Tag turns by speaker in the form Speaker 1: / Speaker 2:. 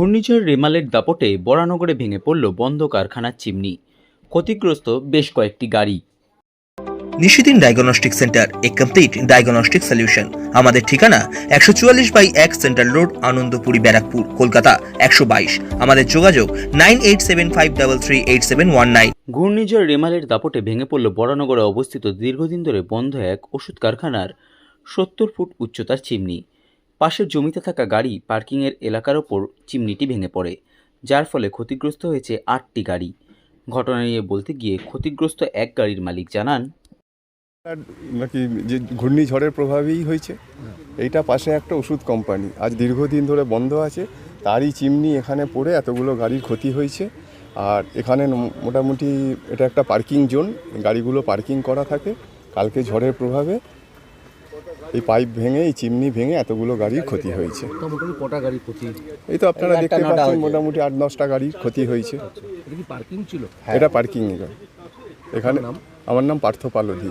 Speaker 1: ঘূর্ণিঝড় রেমালের দাপটে বরানগরে ভেঙে পড়ল বন্ধ কারখানার চিমনি। ক্ষতিগ্রস্ত বেশ কয়েকটি গাড়ি।
Speaker 2: Nishidin diagnostic centre a complete diagnostic solution. আমাদের ঠিকানা একশো চুয়াল্লিশ বাই এক সেন্ট্রাল রোড আনন্দপুরি ব্যারাকপুর কলকাতা একশো বাইশ। আমাদের যোগাযোগ nine eight seven five double three eight seven one nine.
Speaker 1: ঘূর্ণিঝড় রেমালের দাপটে ভেঙে পড়ল বরানগরে অবস্থিত দীর্ঘদিন ধরে বন্ধ এক ওষুধ কারখানার সত্তর ফুট উচ্চতার চিমনি। পাশের জমিতে থাকা গাড়ি পার্কিংয়ের এলাকার ওপর চিমনিটি ভেঙে পড়ে, যার ফলে ক্ষতিগ্রস্ত হয়েছে আটটি গাড়ি। ঘটনা নিয়ে বলতে গিয়ে ক্ষতিগ্রস্ত এক গাড়ির মালিক জানান
Speaker 3: নাকি যে ঘূর্ণিঝড়ের প্রভাবেই হয়েছে, এইটা পাশে একটা ওষুধ কোম্পানি। আজ দীর্ঘদিন ধরে বন্ধ আছে, তারই চিমনি এখানে পড়ে এতগুলো গাড়ির ক্ষতি হয়েছে। আর এখানে মোটামুটি এটা একটা পার্কিং জোন, গাড়িগুলো পার্কিং করা থাকে, কালকে ঝড়ের প্রভাবে। এই পাইপ ভেঙে এই চিমনি ভেঙে এতগুলো গাড়ির ক্ষতি হয়েছে।
Speaker 4: কটা গাড়ি ক্ষতি?
Speaker 3: এই তো আপনারা দেখতে পাচ্ছেন মোটামুটি আট দশটা গাড়ির ক্ষতি হয়েছে।
Speaker 4: এটা পার্কিং ছিল?
Speaker 3: এটা পার্কিং এখানে আমার নাম পার্থ পালধি।